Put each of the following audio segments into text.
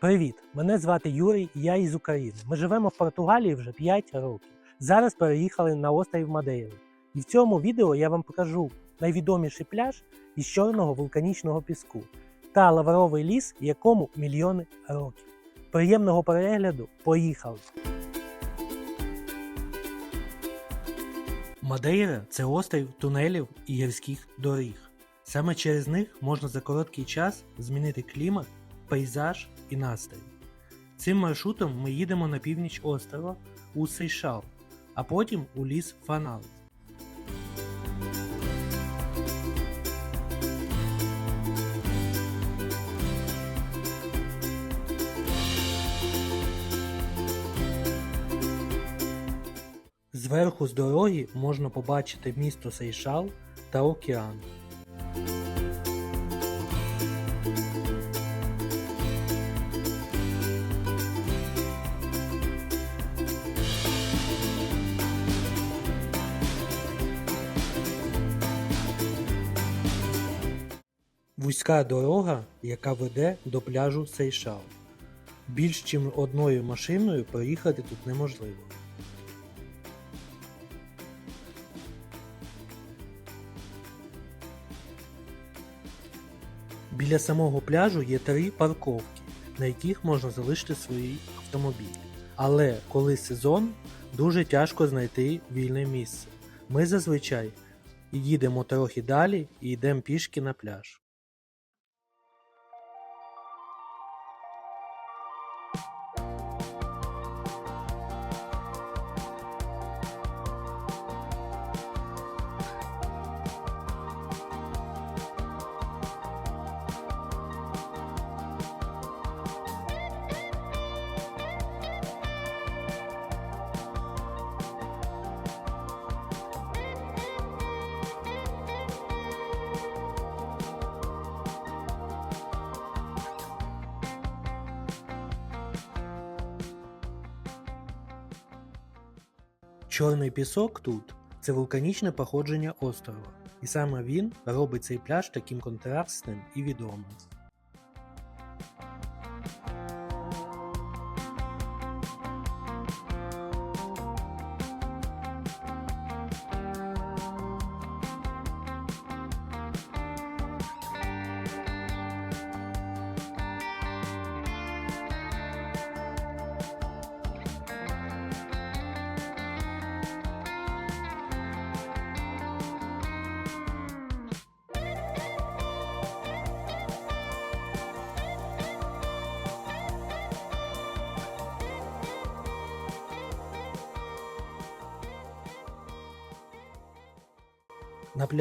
Привіт! Мене звати Юрій, і я із України. Ми живемо в Португалії вже 5 років. Зараз переїхали на острів Мадейру. І в цьому відео я вам покажу найвідоміший пляж із чорного вулканічного піску та лавровий ліс, якому мільйони років. Приємного перегляду! Поїхали! Мадейра це острів тунелів і гірських доріг. Саме через них можна за короткий час змінити клімат, пейзаж і настрій. Цим маршрутом ми їдемо на північ острова у Сейшал, а потім у ліс Фанал. Зверху з дороги можна побачити місто Сейшал та океан. Вузька дорога, яка веде до пляжу Сейшал. Більш чим одною машиною проїхати тут неможливо. Біля самого пляжу є три парковки, на яких можна залишити свої автомобілі. Але коли сезон, дуже тяжко знайти вільне місце. Ми зазвичай їдемо трохи далі і йдемо пішки на пляж. Чорний пісок тут це вулканічне походження острова, і саме він робить цей пляж таким контрастним і відомим.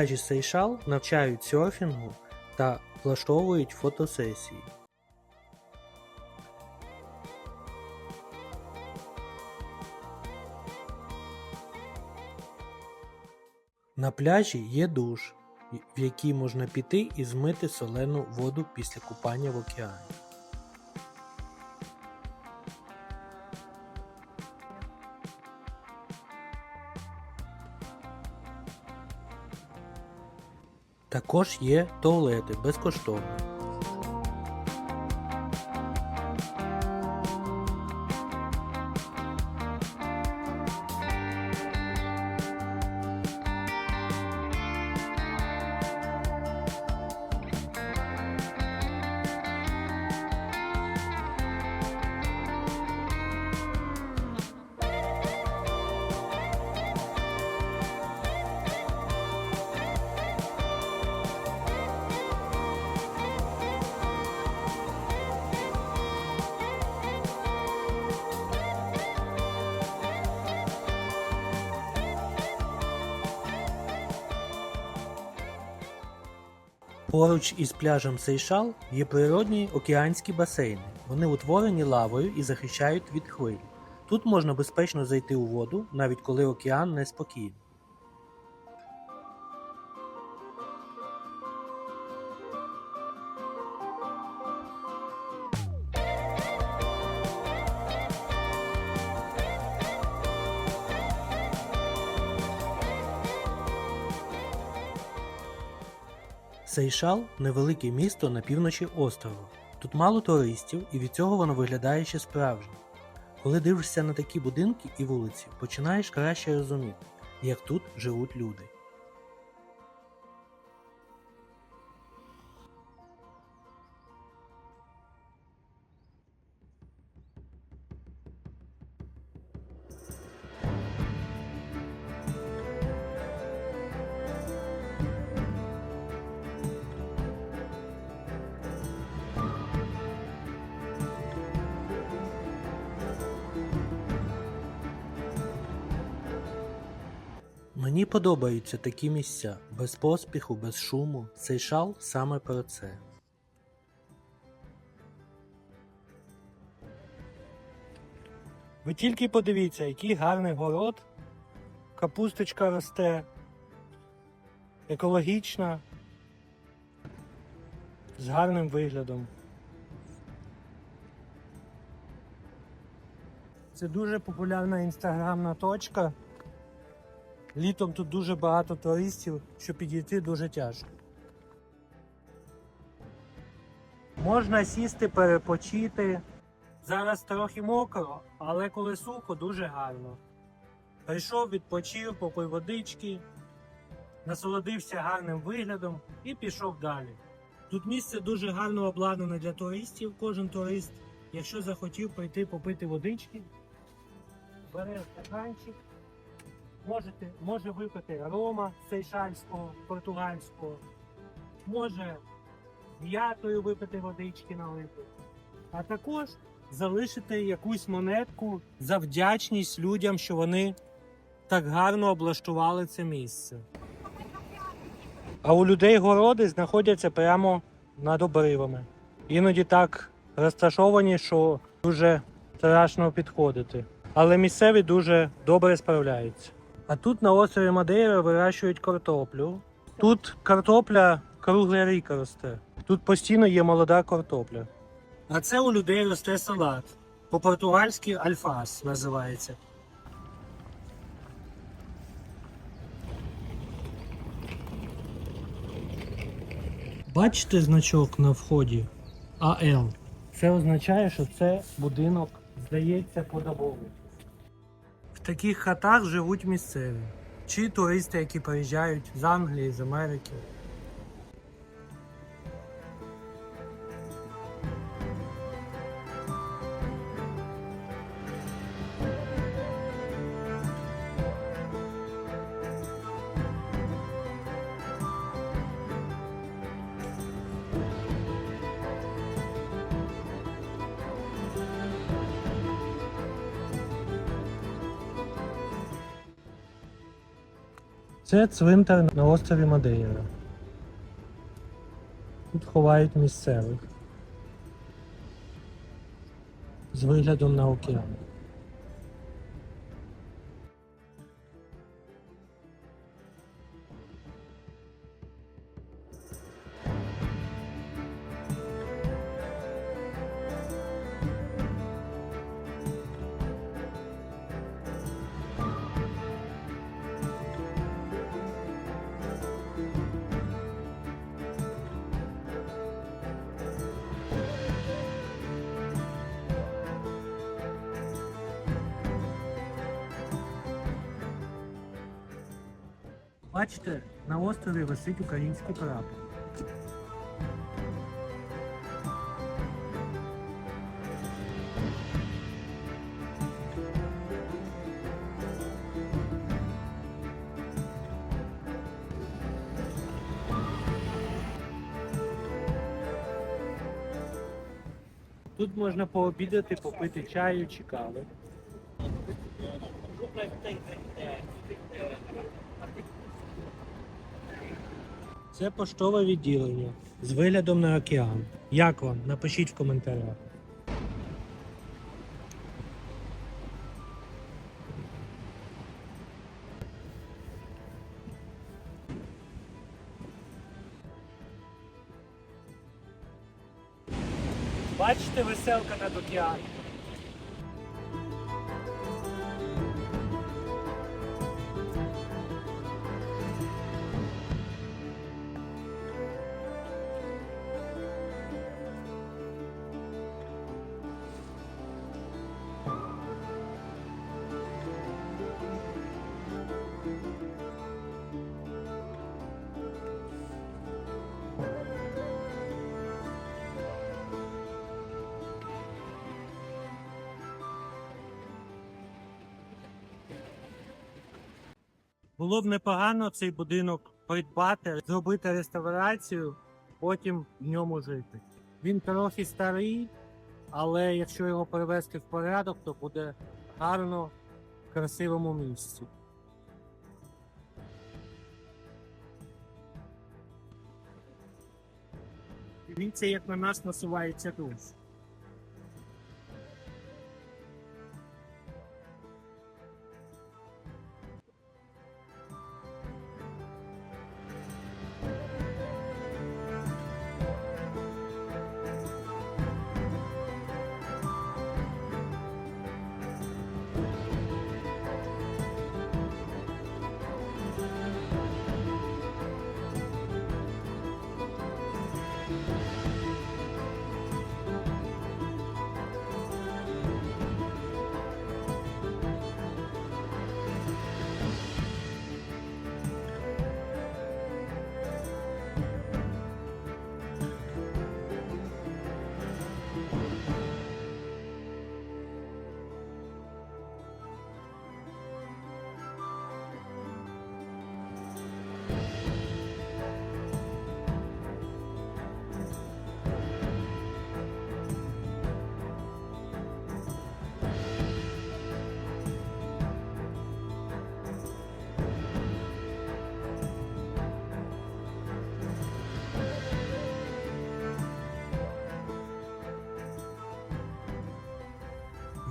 Пляжі Сейшал навчають серфінгу та влаштовують фотосесії. На пляжі є душ, в який можна піти і змити солену воду після купання в океані. Також є туалети безкоштовно. Поруч із пляжем Сейшал є природні океанські басейни. Вони утворені лавою і захищають від хвиль. Тут можна безпечно зайти у воду, навіть коли океан неспокійний. Сейшал невелике місто на півночі острова. Тут мало туристів, і від цього воно виглядає ще справжнім. Коли дивишся на такі будинки і вулиці, починаєш краще розуміти, як тут живуть люди. Мені подобаються такі місця, без поспіху, без шуму. Цей шал саме про це. Ви тільки подивіться, який гарний город. Капусточка росте. Екологічна. З гарним виглядом. Це дуже популярна інстаграмна точка. Літом тут дуже багато туристів, що підійти дуже тяжко. Можна сісти, перепочити. Зараз трохи мокро, але коли сухо, дуже гарно. Прийшов, відпочив, попив водички, насолодився гарним виглядом і пішов далі. Тут місце дуже гарно обладнане для туристів. Кожен турист, якщо захотів прийти попити водички, бере стаканчик, можете, може випити рома сейшальського, португальського, може м'ятою випити водички налити, а також залишити якусь монетку за вдячність людям, що вони так гарно облаштували це місце. А у людей городи знаходяться прямо над обривами. Іноді так розташовані, що дуже страшно підходити. Але місцеві дуже добре справляються. А тут на острові Мадейра вирощують картоплю. Тут картопля круглий рік росте. Тут постійно є молода картопля. А це у людей росте салат. По-португальськи альфас називається. Бачите значок на вході АЛ. Це означає, що це будинок здається подобовий. Таких хатах живуть місцеві. Чи туристи, які приїжджають з Англії, з Америки. Це цвинтар на острові Мадейра. Тут ховають місцевих. З виглядом на океан. Бачите, на острові висить український прапор. Тут можна пообідати, попити чаю чи кави. Це поштове відділення з виглядом на океан. Як вам? Напишіть в коментарях. Бачите веселка над океаном? Було б непогано цей будинок придбати, зробити реставрацію, потім в ньому жити. Він трохи старий, але якщо його привести в порядок, то буде гарно в красивому місці. Дивіться, як на нас насувається дощ.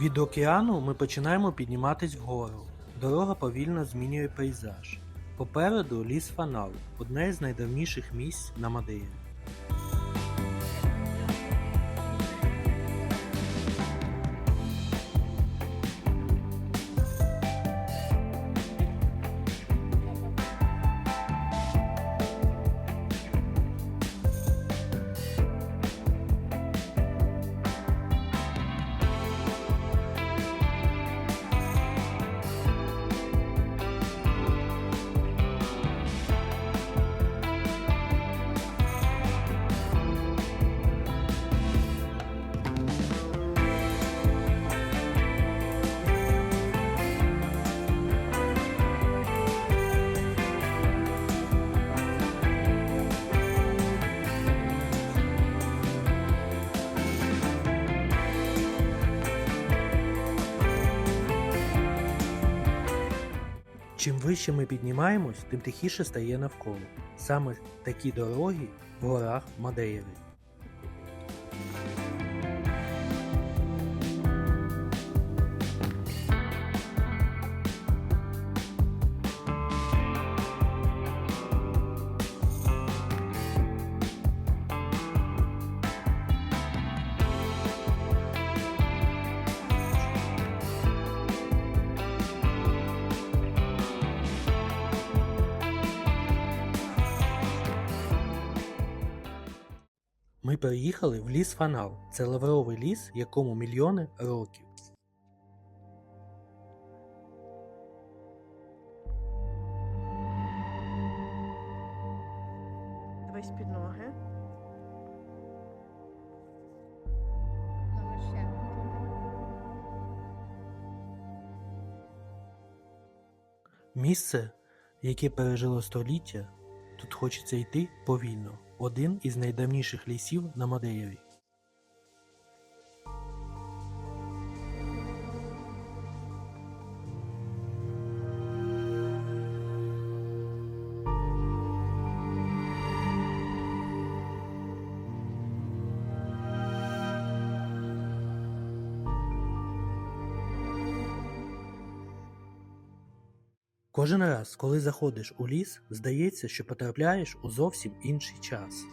Від океану ми починаємо підніматись вгору. Дорога повільно змінює пейзаж. Попереду ліс Фанал, одне з найдавніших місць на Мадеї. Чим вище ми піднімаємось, тим тихіше стає навколо. Саме такі дороги в горах Мадейри. Переїхали в ліс Фанал. Це лавровий ліс, якому мільйони років. Дивись під ноги. Місце, яке пережило століття, тут хочеться йти повільно. Один із найдавніших лісів на Мадеєві. Кожен раз, коли заходиш у ліс, здається, що потрапляєш у зовсім інший час.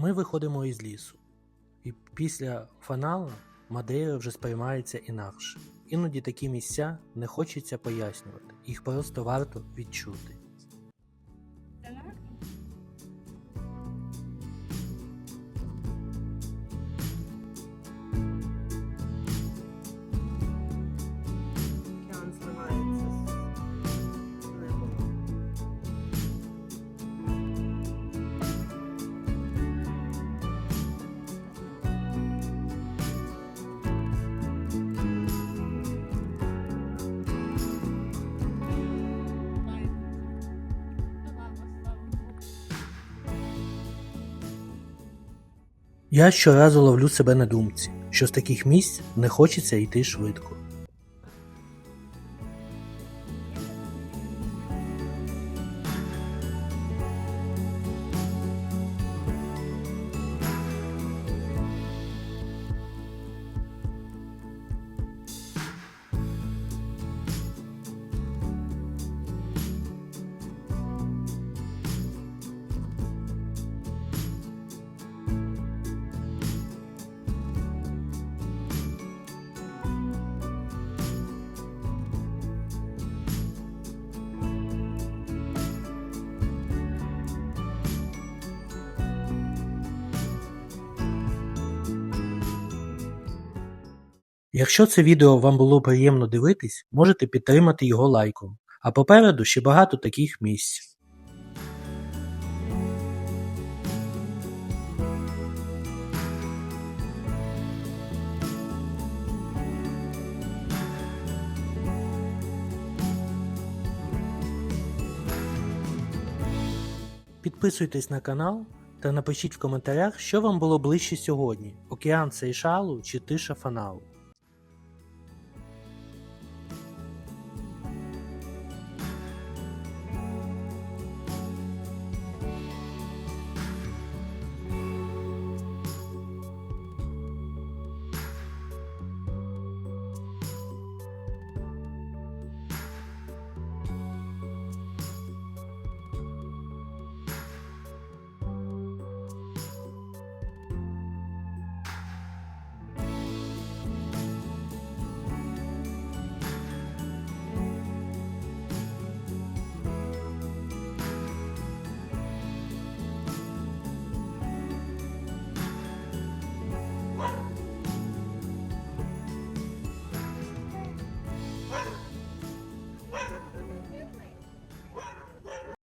Ми виходимо із лісу, і після фанала Мадейра вже сприймається інакше. Іноді такі місця не хочеться пояснювати, їх просто варто відчути. Я щоразу ловлю себе на думці, що з таких місць не хочеться йти швидко. Якщо це відео вам було приємно дивитись, можете підтримати його лайком. А попереду ще багато таких місць. Підписуйтесь на канал та напишіть в коментарях, що вам було ближче сьогодні: океан Сейшалу чи тиша Фаналу.